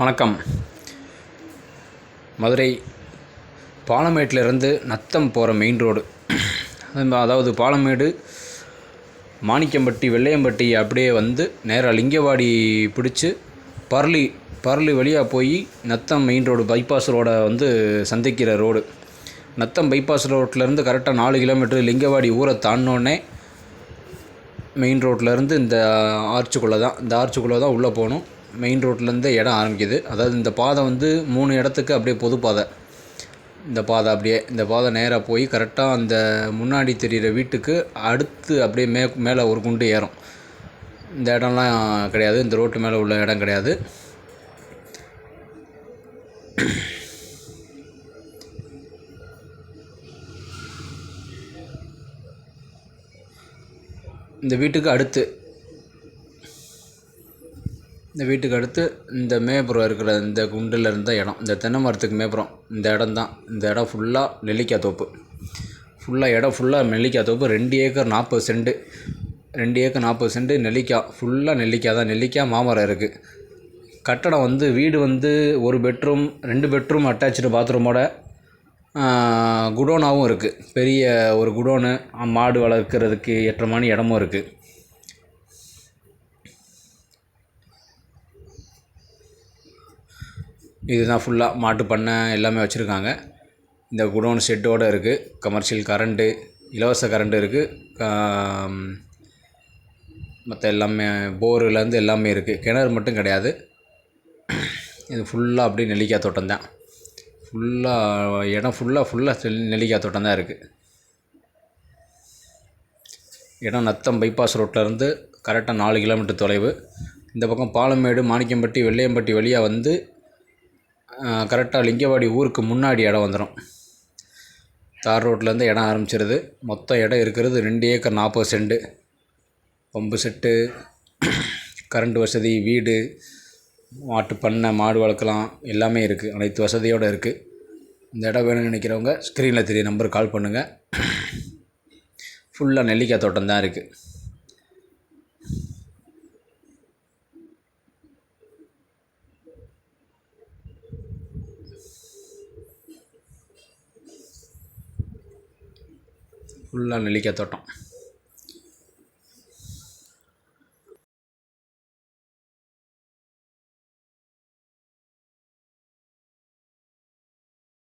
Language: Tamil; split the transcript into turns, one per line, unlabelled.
வணக்கம். மதுரை பாலமேட்டிலிருந்து நத்தம் போகிற மெயின் ரோடு அதாவது பாலமேடு மாணிக்கம்பட்டி வெள்ளையம்பட்டி அப்படியே வந்து நேராக லிங்கவாடி பிடிச்சி பர்லி பர்லி வழியாக போய் நத்தம் மெயின் ரோடு பைபாஸ் ரோடை வந்து சந்திக்கிற ரோடு நத்தம் பைபாஸ் ரோட்லேருந்து கரெக்டாக நாலு கிலோமீட்டர் லிங்கவாடி ஊரை தாண்டினோடனே மெயின் ரோட்லேருந்து இந்த ஆர்ச்சுக்குள்ளே தான் இந்த ஆர்ச்சுக்குள்ளே தான் உள்ளே போகணும். மெயின் ரோட்லேருந்து இடம் ஆரம்பிக்குது. அதாவது இந்த பாதை வந்து மூணு இடத்துக்கு அப்படியே பொது பாதை. இந்த பாதை அப்படியே இந்த பாதை நேராக போய் கரெக்டாக அந்த முன்னாடி தெரிகிற வீட்டுக்கு அடுத்து அப்படியே மே மேலே ஒரு குண்டு ஏறும். இந்த இடம்லாம் கிடையாது. இந்த ரோட்டு மேலே உள்ள இடம் கிடையாது. இந்த வீட்டுக்கு அடுத்து இந்த வீட்டுக்கு அடுத்து இந்த மேப்புறம் இருக்கிற இந்த குண்டில் இருந்த இடம். இந்த தென்னை மரத்துக்கு மேப்புறம் இந்த இடம் தான். இந்த இடம் ஃபுல்லாக நெல்லிக்காய் தோப்பு. ஃபுல்லாக இடம் ஃபுல்லாக நெல்லிக்காய் தோப்பு. ரெண்டு ஏக்கர் நாற்பது செண்டு ரெண்டு ஏக்கர் நாற்பது செண்டு நெல்லிக்காய். ஃபுல்லாக நெல்லிக்காய் தான். நெல்லிக்காய் மாமரம் இருக்குது கட்டடம் வந்து வீடு வந்து ஒரு பெட்ரூம் ரெண்டு பெட்ரூம் அட்டாச்சு பாத்ரூமோட குடோனாகவும் இருக்குது பெரிய ஒரு குடோனு மாடு வளர்க்குறதுக்கு ஏற்றமான இடமும் இருக்குது இதுதான் ஃபுல்லாக மாட்டு பண்ணை எல்லாமே வச்சுருக்காங்க. இந்த குடோன் ஷெட்டோடு இருக்குது கமர்ஷியல் கரண்ட்டு இலவச கரண்ட்டு இருக்குது மற்ற எல்லாமே போருலேருந்து எல்லாமே இருக்குது கிணறு மட்டும் கிடையாது. இது ஃபுல்லாக அப்படியே நெல்லிக்காய் தோட்டம் தான். ஃபுல்லாக இடம் ஃபுல்லாக ஃபுல்லாக நெல்லிக்காய் தோட்டம் தான் இருக்குது இடம் நத்தம் பைபாஸ் ரோட்லேருந்து கரெக்டாக நாலு கிலோமீட்டர் தொலைவு. இந்த பக்கம் பாலமேடு மாணிக்கம்பட்டி வெள்ளையம்பட்டி வழியாக வந்து கரெக்டாக லிங்கவாடி ஊருக்கு முன்னாடி இடம் வந்துடும் தார் ரோட்லேருந்து இடம் ஆரம்பிச்சிருது. மொத்தம் இடம் இருக்கிறது ரெண்டு ஏக்கர் நாற்பது சென்ட்டு பம்பு செட்டு கரண்ட் வசதி வீடு மாட்டு பண்ணை மாடு வளர்க்கலாம் எல்லாமே இருக்குது அனைத்து வசதியோடு இருக்குது இந்த இடம் வேணும்னு நினைக்கிறவங்க ஸ்க்ரீனில் தெரிய நம்பருக்கு கால் பண்ணுங்கள் ஃபுல்லாக நெல்லிக்காய் தோட்டம் தான் இருக்குது ஃபுல்லாக நெல்லிக்காய் தோட்டம்.